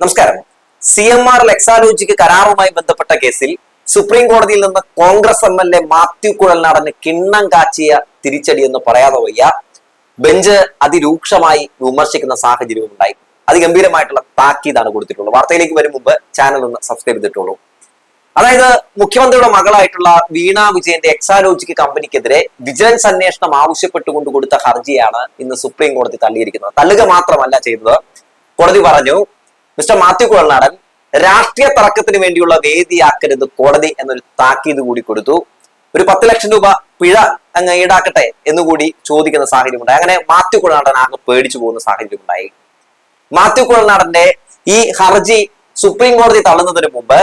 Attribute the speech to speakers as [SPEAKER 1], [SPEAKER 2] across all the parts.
[SPEAKER 1] നമസ്കാരം. C M R ലെക്സാലോജിക്ക് കരാറുമായി ബന്ധപ്പെട്ട കേസിൽ സുപ്രീം കോടതിയിൽ നിന്ന് Congress M L A Mathew കുഴൽനാടന് കിണ്ണം കാച്ചിയ തിരിച്ചടി എന്ന് പറയാതെ വയ്യ. ബെഞ്ച് അതിരൂക്ഷമായി വിമർശിക്കുന്ന സാഹചര്യവും ഉണ്ടായി. അതിഗംഭീരമായിട്ടുള്ള താക്കീതാണ് കൊടുത്തിട്ടുള്ളത്. വാർത്തയിലേക്ക് വരും മുമ്പ് ചാനൽ ഒന്ന് സബ്സ്ക്രൈബ് ചെയ്തിട്ടുള്ളൂ. അതായത് മുഖ്യമന്ത്രിയുടെ മകളായിട്ടുള്ള വീണ വിജയന്റെ എക്സാലോജിക്ക് കമ്പനിക്കെതിരെ വിജിലൻസ് അന്വേഷണം ആവശ്യപ്പെട്ടുകൊണ്ട് കൊടുത്ത ഹർജിയാണ് ഇന്ന് സുപ്രീം കോടതി തള്ളിയിരിക്കുന്നത്. തള്ളുക മാത്രമല്ല ചെയ്തത്. കോടതി പറഞ്ഞു മിസ്റ്റർ മാത്യു കുഴൽനാടൻ രാഷ്ട്രീയ തർക്കത്തിന് വേണ്ടിയുള്ള വേദിയാക്കരുത് കോടതി എന്നൊരു താക്കീത് കൂടി കൊടുത്തു. ഒരു പത്ത് ലക്ഷം രൂപ പിഴ അങ്ങ് ഈടാക്കട്ടെ എന്നുകൂടി ചോദിക്കുന്ന സാഹചര്യമുണ്ടായി. അങ്ങനെ മാത്യു കുഴൽനാടൻ ആകെ പേടിച്ചു പോകുന്ന സാഹചര്യമുണ്ടായി. മാത്യു കുഴൽനാടന്റെ ഈ ഹർജി സുപ്രീം കോടതി തള്ളുന്നതിന് മുമ്പ്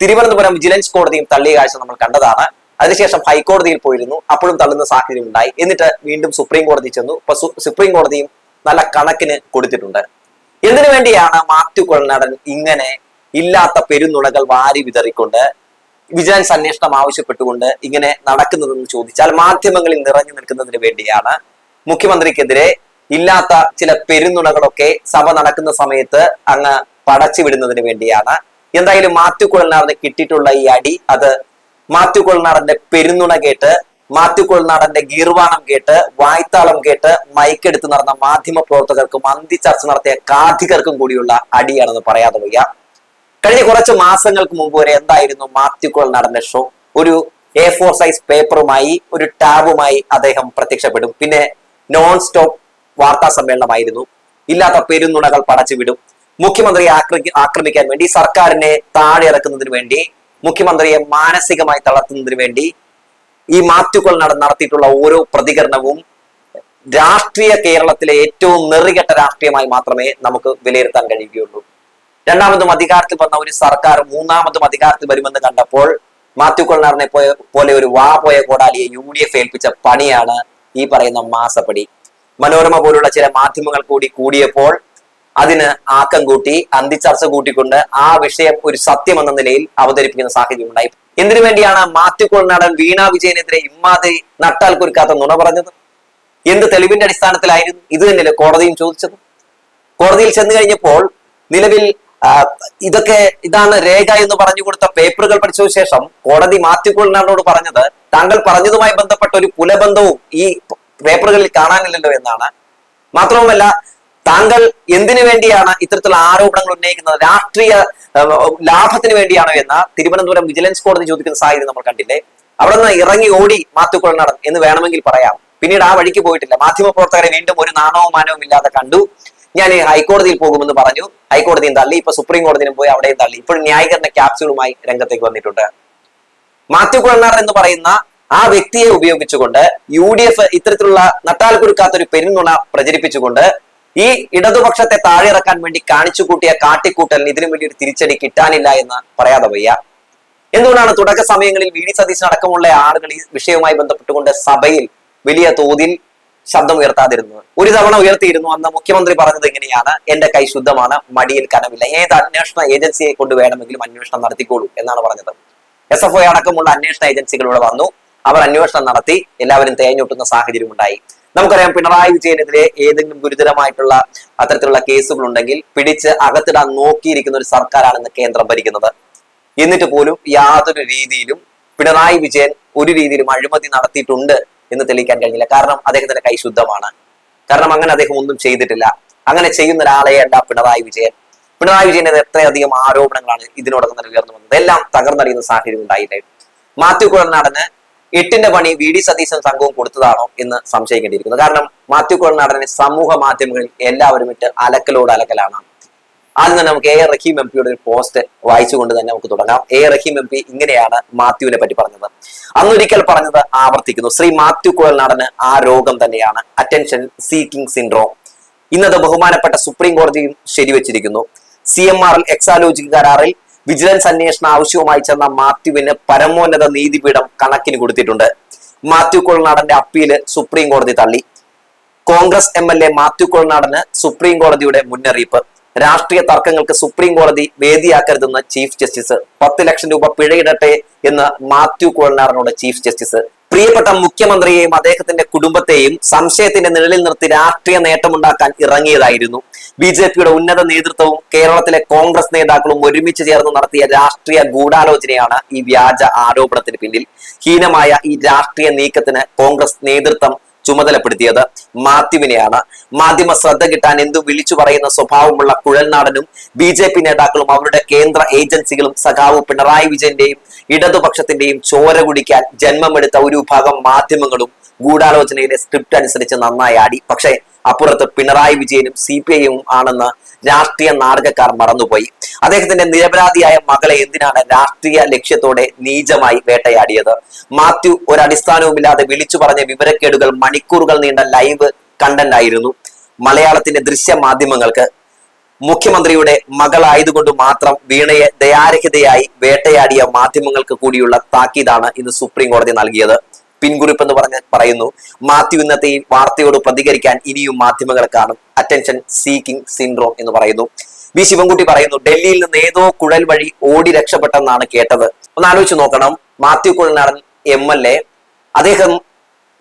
[SPEAKER 1] തിരുവനന്തപുരം വിജിലൻസ് കോടതിയും തള്ളിയ കാഴ്ച നമ്മൾ കണ്ടതാണ്. അതിനുശേഷം ഹൈക്കോടതിയിൽ പോയിരുന്നു. അപ്പോഴും തള്ളുന്ന സാഹചര്യം ഉണ്ടായി എന്നിട്ട് വീണ്ടും സുപ്രീം കോടതി ചെന്നു. ഇപ്പൊ സുപ്രീം കോടതിയും നല്ല കണക്കിന് കൊടുത്തിട്ടുണ്ട്. എന്തിനു വേണ്ടിയാണ് മാത്യു കൊള്ളനാടൻ ഇങ്ങനെ ഇല്ലാത്ത പെരുന്നുണകൾ വാരി വിതറിക്കൊണ്ട് വിജിലൻസ് അന്വേഷണം ആവശ്യപ്പെട്ടുകൊണ്ട് ഇങ്ങനെ നടക്കുന്നതെന്ന് ചോദിച്ചാൽ മാധ്യമങ്ങളിൽ നിറഞ്ഞു നിൽക്കുന്നതിന് വേണ്ടിയാണ് മുഖ്യമന്ത്രിക്കെതിരെ ഇല്ലാത്ത ചില പെരുന്നുണകളൊക്കെ സഭ നടക്കുന്ന സമയത്ത് അങ്ങ് പടച്ചു വിടുന്നതിന് വേണ്ടിയാണ്. എന്തായാലും മാത്യു കുഴൽനാടന് കിട്ടിയിട്ടുള്ള ഈ അടി അത് മാത്യു കുഴൽനാടന്റെ പെരുന്നുണ കേട്ട് മാത്യു കുഴൽനാടന്റെ ഗീർവാണം കേട്ട് വായ്ത്താളം കേട്ട് മൈക്കെടുത്ത് നടന്ന മാധ്യമ പ്രവർത്തകർക്കും അന്തി ചർച്ച നടത്തിയ കാർത്തികർക്കും കൂടിയുള്ള അടിയാണെന്ന് പറയാതെ വയ്യ. കഴിഞ്ഞ കുറച്ച് മാസങ്ങൾക്ക് മുമ്പ് വരെ എന്തായിരുന്നു മാത്യു കുഴൽനാടന്റെ ഷോ ഒരു എ ഫോർ സൈസ് പേപ്പറുമായി ഒരു ടാബുമായി അദ്ദേഹം പ്രത്യക്ഷപ്പെടും. പിന്നെ നോൺ സ്റ്റോപ്പ് വാർത്താ സമ്മേളനമായിരുന്നു. ഇല്ലാത്ത പെരുന്നുണകൾ പടച്ചുവിടും മുഖ്യമന്ത്രിയെ ആക്രമി ആക്രമിക്കാൻ വേണ്ടി സർക്കാരിനെ താഴെ ഇറക്കുന്നതിന് വേണ്ടി മുഖ്യമന്ത്രിയെ മാനസികമായി തളർത്തുന്നതിന് വേണ്ടി ഈ മാത്യുക്കൾ നട നടത്തിയിട്ടുള്ള ഓരോ പ്രതികരണവും രാഷ്ട്രീയ കേരളത്തിലെ ഏറ്റവും നെറികെട്ട രാഷ്ട്രീയമായി മാത്രമേ നമുക്ക് വിലയിരുത്താൻ കഴിയുകയുള്ളൂ. രണ്ടാമതും അധികാരത്തിൽ വന്ന ഒരു സർക്കാർ മൂന്നാമതും അധികാരത്തിൽ വരുമെന്ന് കണ്ടപ്പോൾ മാത്യു കൊള്ളാറിനെ പോലെ ഒരു വാ പോയ കോടാലിയെ യു ഡി എഫ് ഏൽപ്പിച്ച പണിയാണ് ഈ പറയുന്ന മാസപ്പടി. മനോരമ പോലുള്ള ചില മാധ്യമങ്ങൾ കൂടി കൂടിയപ്പോൾ അതിന് ആക്കം കൂട്ടി അന്തിച്ചർച്ച കൂട്ടിക്കൊണ്ട് ആ വിഷയം ഒരു സത്യം എന്ന നിലയിൽ അവതരിപ്പിക്കുന്ന സാഹചര്യം ഉണ്ടായി. എന്തിനു വേണ്ടിയാണ് മാത്യു നടൻ വീണ വിജയനെതിരെ ഇമ്മാതിരി നട്ടാൽ കുരുക്കാത്ത നുണ പറഞ്ഞത്? എന്ത് തെളിവിന്റെ അടിസ്ഥാനത്തിലായിരുന്നു ഇത് തന്നെയല്ലേ കോടതിയും ചോദിച്ചത്? കോടതിയിൽ ചെന്ന് കഴിഞ്ഞപ്പോൾ നിലവിൽ ഇതൊക്കെ ഇതാണ് രേഖ എന്ന് പറഞ്ഞു കൊടുത്ത പേപ്പറുകൾ പഠിച്ച ശേഷം കോടതി മാത്യു കുളനാടോട് പറഞ്ഞത് താങ്കൾ പറഞ്ഞതുമായി ബന്ധപ്പെട്ട ഒരു പുലബന്ധവും ഈ പേപ്പറുകളിൽ കാണാനില്ലല്ലോ എന്നാണ്. മാത്രവുമല്ല താങ്കൾ എന്തിനു വേണ്ടിയാണ് ഇത്തരത്തിലുള്ള ആരോപണങ്ങൾ ഉന്നയിക്കുന്നത്? രാഷ്ട്രീയ ലാഭത്തിന് വേണ്ടിയാണോ എന്ന് തിരുവനന്തപുരം വിജിലൻസ് കോടതി ചോദിക്കുന്ന സാഹചര്യം നമ്മൾ കണ്ടില്ലേ? അവിടെ നിന്ന് ഇറങ്ങി ഓടി മാത്യു എന്ന് വേണമെങ്കിൽ പറയാം. പിന്നീട് ആ വഴിക്ക് പോയിട്ടില്ല. മാധ്യമപ്രവർത്തകരെ വീണ്ടും ഒരു നാണവും മാനവും ഇല്ലാതെ കണ്ടു. ഞാൻ ഹൈക്കോടതിയിൽ പോകുമെന്ന് പറഞ്ഞു. ഹൈക്കോടതിയും തള്ളി. ഇപ്പൊ സുപ്രീം കോടതിയിലും പോയി അവിടെയും തള്ളി. ഇപ്പോൾ ന്യായീകരണ ക്യാപ്സ്യൂളുമായി രംഗത്തേക്ക് വന്നിട്ടുണ്ട്. മാത്യു എന്ന് പറയുന്ന ആ വ്യക്തിയെ ഉപയോഗിച്ചുകൊണ്ട് യു ഡി എഫ് ഇത്തരത്തിലുള്ള നട്ടാൽ കൊടുക്കാത്ത ഒരു പെരുന്നുണ പ്രചരിപ്പിച്ചുകൊണ്ട് ഈ ഇടതുപക്ഷത്തെ താഴെ ഇറക്കാൻ വേണ്ടി കാണിച്ചു കൂട്ടിയ കാട്ടിക്കൂട്ടലിന് ഇതിനു വേണ്ടി ഒരു തിരിച്ചടി കിട്ടാനില്ല എന്ന് പറയാതെ വയ്യ. എന്തുകൊണ്ടാണ് തുടക്ക സമയങ്ങളിൽ വി ഡി സതീശൻ അടക്കമുള്ള ആളുകൾ ഈ വിഷയവുമായി ബന്ധപ്പെട്ടുകൊണ്ട് സഭയിൽ വലിയ തോതിൽ ശബ്ദം ഉയർത്താതിരുന്നത്? ഒരു തവണ ഉയർത്തിയിരുന്നു. അന്ന് മുഖ്യമന്ത്രി പറഞ്ഞത് എങ്ങനെയാണ് എന്റെ കൈ ശുദ്ധമാണ്. മടിയിൽ കനമില്ല. ഏത് അന്വേഷണ ഏജൻസിയെ കൊണ്ട് വേണമെങ്കിലും അന്വേഷണം നടത്തിക്കോളൂ എന്നാണ് പറഞ്ഞത്. എസ് എഫ് ഒ അടക്കമുള്ള അന്വേഷണ ഏജൻസികൾ ഇവിടെ വന്നു. അവർ അന്വേഷണം നടത്തി. എല്ലാവരും തേഞ്ഞൊട്ടുന്ന സാഹചര്യം ഉണ്ടായി നമുക്കറിയാം പിണറായി വിജയനെതിരെ ഏതെങ്കിലും ഗുരുതരമായിട്ടുള്ള അത്തരത്തിലുള്ള കേസുകൾ ഉണ്ടെങ്കിൽ പിടിച്ച് അകത്തിടാൻ നോക്കിയിരിക്കുന്ന ഒരു സർക്കാരാണ് കേന്ദ്രം ഭരിക്കുന്നത്. എന്നിട്ട് പോലും യാതൊരു രീതിയിലും പിണറായി വിജയൻ ഒരു രീതിയിലും അഴിമതി നടത്തിയിട്ടുണ്ട് എന്ന് തെളിയിക്കാൻ കഴിഞ്ഞില്ല. കാരണം അദ്ദേഹത്തിന്റെ കൈ ശുദ്ധമാണ്. കാരണം അങ്ങനെ അദ്ദേഹം ഒന്നും ചെയ്തിട്ടില്ല. അങ്ങനെ ചെയ്യുന്ന ഒരാളെ അല്ല പിണറായി വിജയൻ. പിണറായി വിജയനെതിരെ എത്രയധികം ആരോപണങ്ങളാണ് ഇതിനോടൊപ്പം നിലനിർന്നു വന്നത് എല്ലാം തകർന്നടിയുന്ന സാഹചര്യം ഉണ്ടായില്ലേ? മാത്യു കുഴൽനാടന് എട്ടിന്റെ പണി വി ഡി സതീശൻ സംഘവും കൊടുത്തതാണോ എന്ന് സംശയിക്കേണ്ടിയിരിക്കുന്നു. കാരണം മാത്യു കുഴൽനാടനെ സമൂഹ മാധ്യമങ്ങളിൽ എല്ലാവരും ഇട്ട് അലക്കലോട് അലക്കലാണ്. ആദ്യം തന്നെ നമുക്ക് എ റഹീം എം പിയുടെ ഒരു പോസ്റ്റ് വായിച്ചുകൊണ്ട് തന്നെ നമുക്ക് തുടങ്ങാം. എ റഹീം എം പി ഇങ്ങനെയാണ് മാത്യുവിനെ പറ്റി പറഞ്ഞത്. അന്നൊരിക്കൽ പറഞ്ഞത് ആവർത്തിക്കുന്നു. ശ്രീ മാത്യു കുഴൽനാടന് ആ രോഗം തന്നെയാണ്. അറ്റൻഷൻ സീക്കിംഗ് സിൻഡ്രോം ഇന്നത് ബഹുമാനപ്പെട്ട സുപ്രീം കോടതിയും ശരിവച്ചിരിക്കുന്നു. C M R L Exalogic കരാറിൽ വിജിലൻസ് അന്വേഷണ ആവശ്യവുമായി ചെന്ന മാത്യുവിന് പരമോന്നത നീതിപീഠം കണക്കിന് കൊടുത്തിട്ടുണ്ട്. മാത്യു കൊൾനാടന്റെ അപ്പീൽ സുപ്രീം കോടതി തള്ളി. Congress M L A Mathew കൊൾനാടന് supreme കോടതിയുടെ മുന്നറിയിപ്പ്. രാഷ്ട്രീയ തർക്കങ്ങൾക്ക് സുപ്രീം കോടതി വേദിയാക്കരുതെന്ന് ചീഫ് ജസ്റ്റിസ്. പത്ത് ലക്ഷം രൂപ പിഴയിടട്ടെ എന്ന് മാത്യു കൊൾനാടനോട് ചീഫ് ജസ്റ്റിസ് പ്രിയപ്പെട്ട മുഖ്യമന്ത്രിയെയും അദ്ദേഹത്തിന്റെ കുടുംബത്തെയും സംശയത്തിന്റെ നിഴലിൽ നിർത്തി രാഷ്ട്രീയ നേട്ടമുണ്ടാക്കാൻ ഇറങ്ങിയതായിരുന്നു. ബി ജെ പിയുടെ ഉന്നത നേതൃത്വവും കേരളത്തിലെ കോൺഗ്രസ് നേതാക്കളും ഒരുമിച്ച് ചേർന്ന് നടത്തിയ രാഷ്ട്രീയ ഗൂഢാലോചനയാണ് ഈ വ്യാജ ആരോപണത്തിന് പിന്നിൽ. ഹീനമായ ഈ രാഷ്ട്രീയ നീക്കത്തിന് കോൺഗ്രസ് നേതൃത്വം ചുമതലപ്പെടുത്തിയത് മാത്യുവിനെയാണ്. മാധ്യമ ശ്രദ്ധ കിട്ടാൻ എന്തു വിളിച്ചു പറയുന്ന സ്വഭാവമുള്ള കുഴൽനാടനും ബി ജെ പി നേതാക്കളും അവരുടെ കേന്ദ്ര ഏജൻസികളും സഖാവ് പിണറായി വിജയന്റെയും ഇടതുപക്ഷത്തിന്റെയും ചോര കുടിക്കാൻ ജന്മമെടുത്ത ഒരു വിഭാഗം മാധ്യമങ്ങളും ഗൂഢാലോചനയിലെ സ്ക്രിപ്റ്റ് അനുസരിച്ച് നന്നായി ആടി. പക്ഷേ അപ്പുറത്ത് പിണറായി വിജയനും സി പി ഐയും ആണെന്ന് രാഷ്ട്രീയ നാടകക്കാർ മറന്നുപോയി. അദ്ദേഹത്തിന്റെ നിരപരാധിയായ മകളെ എന്തിനാണ് രാഷ്ട്രീയ ലക്ഷ്യത്തോടെ നീചമായി വേട്ടയാടിയത്? മാത്യു ഒരടിസ്ഥാനവുമില്ലാതെ വിളിച്ചു പറഞ്ഞ വിവരക്കേടുകൾ മണിക്കൂറുകൾ നീണ്ട ലൈവ് കണ്ടന്റ് ആയിരുന്നു മലയാളത്തിന്റെ ദൃശ്യ മാധ്യമങ്ങൾക്ക് മുഖ്യമന്ത്രിയുടെ മകളായതുകൊണ്ട് മാത്രം വീണയെ ദയാരഹിതയായി വേട്ടയാടിയ മാധ്യമങ്ങൾക്ക് കൂടിയുള്ള താക്കീതാണ് ഇന്ന് സുപ്രീം കോടതി നൽകിയത്. പിൻകുറിപ്പ് എന്ന് പറഞ്ഞ് പറയുന്നു. മാത്യു ഇന്നത്തെ ഈ വാർത്തയോട് പ്രതികരിക്കാൻ ഇനിയും മാധ്യമങ്ങൾ കാണും. അറ്റൻഷൻ സീക്കിംഗ് സിൻഡ്രോം എന്ന് പറയുന്നു. വി ശിവൻകുട്ടി പറയുന്നു ഡൽഹിയിൽ നിന്ന് ഏതോ കുഴൽ വഴി ഓടി രക്ഷപ്പെട്ടെന്നാണ് കേട്ടത്. ഒന്ന് ആലോചിച്ച് നോക്കണം. Mathew Kuzhalnadan M L A അദ്ദേഹം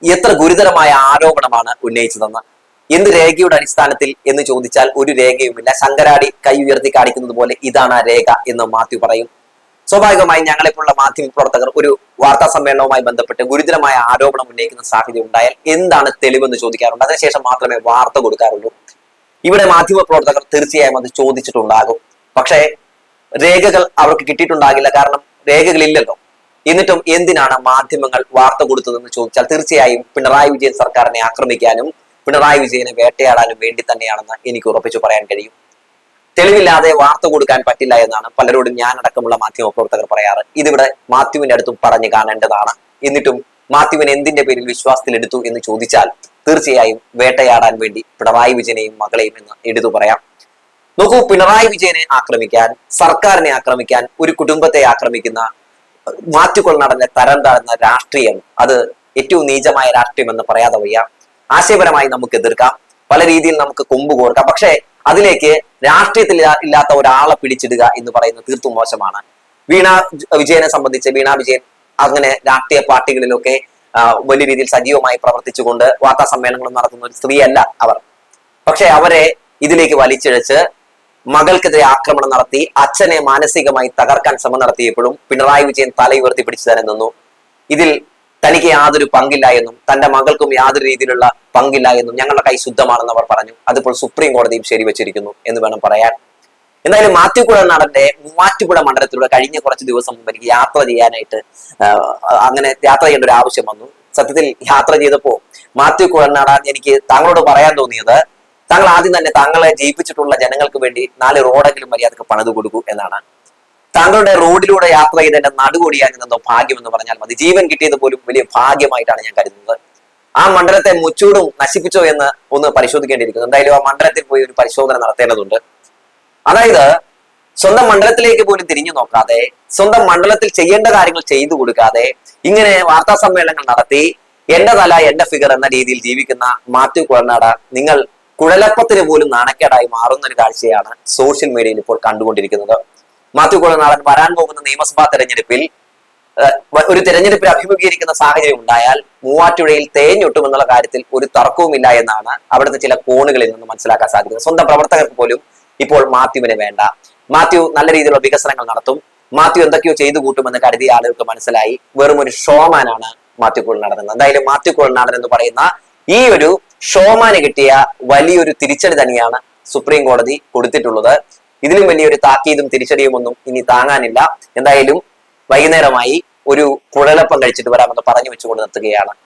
[SPEAKER 1] എത്ര ഗുരുതരമായ ആരോപണമാണ് ഉന്നയിച്ചതെന്ന്. എന്ത് രേഖയുടെ അടിസ്ഥാനത്തിൽ എന്ന് ചോദിച്ചാൽ ഒരു രേഖയുമില്ല. ശങ്കരാടി കൈ ഉയർത്തി കാണിക്കുന്നത് പോലെ ഇതാണ് ആ രേഖ എന്ന് മാത്യു പറയും. സ്വാഭാവികമായി ഞങ്ങളെപ്പോലുള്ള മാധ്യമ പ്രവർത്തകർ ഒരു വാർത്താ സമ്മേളനവുമായി ബന്ധപ്പെട്ട് ഗുരുതരമായ ആരോപണം ഉന്നയിക്കുന്ന സാഹചര്യം ഉണ്ടായാൽ എന്താണ് തെളിവെന്ന് ചോദിക്കാറുണ്ട്. അതിനുശേഷം മാത്രമേ വാർത്ത കൊടുക്കാറുള്ളൂ. ഇവിടെ മാധ്യമ പ്രവർത്തകർ തീർച്ചയായും അത് ചോദിച്ചിട്ടുണ്ടാകും. പക്ഷേ രേഖകൾ അവർക്ക് കിട്ടിയിട്ടുണ്ടാകില്ല. കാരണം രേഖകളില്ലല്ലോ. എന്നിട്ടും എന്തിനാണ് മാധ്യമങ്ങൾ വാർത്ത കൊടുത്തതെന്ന് ചോദിച്ചാൽ തീർച്ചയായും പിണറായി വിജയൻ സർക്കാരിനെ ആക്രമിക്കാനും പിണറായി വിജയനെ വേട്ടയാടാനും വേണ്ടി തന്നെയാണെന്ന് എനിക്ക് ഉറപ്പിച്ചു പറയാൻ കഴിയും. തെളിവില്ലാതെ വാർത്ത കൊടുക്കാൻ പറ്റില്ല എന്നാണ് പലരോടും ഞാൻ അടക്കമുള്ള മാധ്യമ പ്രവർത്തകർ പറയാറ്. ഇതിവിടെ മാത്യുവിന്റെ അടുത്തും പറഞ്ഞു കാണേണ്ടതാണ്. എന്നിട്ടും മാത്യുവിനെ എന്തിന്റെ പേരിൽ വിശ്വാസത്തിലെടുത്തു എന്ന് ചോദിച്ചാൽ തീർച്ചയായും വേട്ടയാടാൻ വേണ്ടി പിണറായി വിജയനെയും മകളെയും എന്ന് എടുത്തു പറയാം. നോക്കൂ പിണറായി വിജയനെ ആക്രമിക്കാൻ സർക്കാരിനെ ആക്രമിക്കാൻ ഒരു കുടുംബത്തെ ആക്രമിക്കുന്ന മാറ്റുകൊൾ നടന്ന തരം താഴ്ന്ന രാഷ്ട്രീയം അത് ഏറ്റവും നീചമായ രാഷ്ട്രീയം എന്ന് പറയാതെ വയ്യ. ആശയപരമായി നമുക്ക് എതിർക്കാം. പല രീതിയിൽ നമുക്ക് കൊമ്പ് കോർക്കാം. പക്ഷേ അതിലേക്ക് രാഷ്ട്രീയത്തിൽ ഇല്ലാ- ഇല്ലാത്ത ഒരാളെ പിടിച്ചിടുക എന്ന് പറയുന്നത് തീർത്തും മോശമാണ്. വീണ വിജയനെ സംബന്ധിച്ച് വീണ വിജയൻ അങ്ങനെ രാഷ്ട്രീയ പാർട്ടികളിലൊക്കെ വലിയ രീതിയിൽ സജീവമായി പ്രവർത്തിച്ചുകൊണ്ട് വാർത്താ സമ്മേളനങ്ങളും നടത്തുന്ന ഒരു സ്ത്രീയല്ല അവർ. പക്ഷെ അവരെ ഇതിലേക്ക് വലിച്ചിഴച്ച് മകൾക്കെതിരെ ആക്രമണം നടത്തി അച്ഛനെ മാനസികമായി തകർക്കാൻ ശ്രമം നടത്തിയപ്പോഴും പിണറായി വിജയൻ തലയുയർത്തി പിടിച്ചു തന്നെ നിന്നു ഇതിൽ തനിക്ക് യാതൊരു പങ്കില്ല എന്നും തന്റെ മകൾക്കും യാതൊരു രീതിയിലുള്ള പങ്കില്ല എന്നും ഞങ്ങളുടെ കൈ ശുദ്ധമാണെന്ന് അവർ പറഞ്ഞു. അതിപ്പോൾ സുപ്രീം കോടതിയും ശരിവച്ചിരിക്കുന്നു എന്ന് വേണം പറയാൻ. എന്തായാലും മാത്യു നടന്റെ മൂവാറ്റുപുഴ മണ്ഡലത്തിലൂടെ കഴിഞ്ഞ കുറച്ച് ദിവസം മുമ്പ് എനിക്ക് യാത്ര ചെയ്യാനായിട്ട് അങ്ങനെ യാത്ര ചെയ്യേണ്ട ഒരു ആവശ്യം വന്നു. സത്യത്തിൽ യാത്ര ചെയ്തപ്പോ മാത്യു കുഴൽനാടൻ എനിക്ക് താങ്കളോട് പറയാൻ തോന്നിയത് താങ്കൾ ആദ്യം തന്നെ താങ്കളെ ജയിപ്പിച്ചിട്ടുള്ള ജനങ്ങൾക്ക് വേണ്ടി നാല് റോഡെങ്കിലും മര്യാദയ്ക്ക് പണിത് കൊടുക്കൂ എന്നാണ്. താങ്കളുടെ റോഡിലൂടെ യാത്ര ചെയ്ത് എന്റെ നടുകൊടിയാകുന്നതോ ഭാഗ്യം എന്ന് പറഞ്ഞാൽ മതി. ജീവൻ കിട്ടിയത് പോലും വലിയ ഭാഗ്യമായിട്ടാണ് ഞാൻ കരുതുന്നത്. ആ മണ്ഡലത്തെ മുച്ചൂടും നശിപ്പിച്ചോ എന്ന് ഒന്ന് പരിശോധിക്കേണ്ടിയിരിക്കുന്നു. എന്തായാലും ആ മണ്ഡലത്തിൽ പോയി ഒരു പരിശോധന നടത്തേണ്ടതുണ്ട്. അതായത് സ്വന്തം മണ്ഡലത്തിലേക്ക് പോലും തിരിഞ്ഞു നോക്കാതെ സ്വന്തം മണ്ഡലത്തിൽ ചെയ്യേണ്ട കാര്യങ്ങൾ ചെയ്തു കൊടുക്കാതെ ഇങ്ങനെ വാർത്താ സമ്മേളനങ്ങൾ നടത്തി എന്റെ തല എന്റെ ഫിഗർ എന്ന രീതിയിൽ ജീവിക്കുന്ന മാത്യു കുഴനാട നിങ്ങൾ കുഴലപ്പത്തിന് പോലും നാണക്കേടായി മാറുന്ന ഒരു കാഴ്ചയാണ് സോഷ്യൽ മീഡിയയിൽ ഇപ്പോൾ കണ്ടുകൊണ്ടിരിക്കുന്നത്. മാത്യു കുഴനാടൻ വരാൻ പോകുന്ന നിയമസഭാ തെരഞ്ഞെടുപ്പിൽ ഒരു തെരഞ്ഞെടുപ്പിൽ അഭിമുഖീകരിക്കുന്ന സാഹചര്യം ഉണ്ടായാൽ മൂവാറ്റുപുഴയിൽ തേഞ്ഞൊട്ടുമെന്നുള്ള കാര്യത്തിൽ ഒരു തർക്കവുമില്ല എന്നാണ് അവിടുത്തെ ചില കോണുകളിൽ നിന്ന് മനസ്സിലാക്കാൻ സാധിക്കുന്നത്. സ്വന്തം പ്രവർത്തകർക്ക് പോലും ഇപ്പോൾ മാത്യുവിന് വേണ്ട. മാത്യു നല്ല രീതിയിലുള്ള വികസനങ്ങൾ നടത്തും. മാത്യു എന്തൊക്കെയോ ചെയ്തു കൂട്ടുമെന്ന് കരുതിയ ആളുകൾക്ക് മനസ്സിലായി. വെറും ഒരു ഷോമാനാണ് മാത്യു കുളനാടൻ എന്ന് എന്തായാലും മാത്യു കുളനാടൻ എന്ന് പറയുന്ന ഈ ഒരു ഷോമാന് കിട്ടിയ വലിയൊരു തിരിച്ചടി തന്നെയാണ് സുപ്രീം കോടതി കൊടുത്തിട്ടുള്ളത്. ഇതിലും വലിയൊരു താക്കീതും തിരിച്ചടിയും ഒന്നും ഇനി താങ്ങാനില്ല. എന്തായാലും വൈകുന്നേരമായി ഒരു കുഴലപ്പം കഴിച്ചിട്ട് വരാമെന്ന് പറഞ്ഞു വെച്ചുകൊണ്ട് നിർത്തുകയാണ്.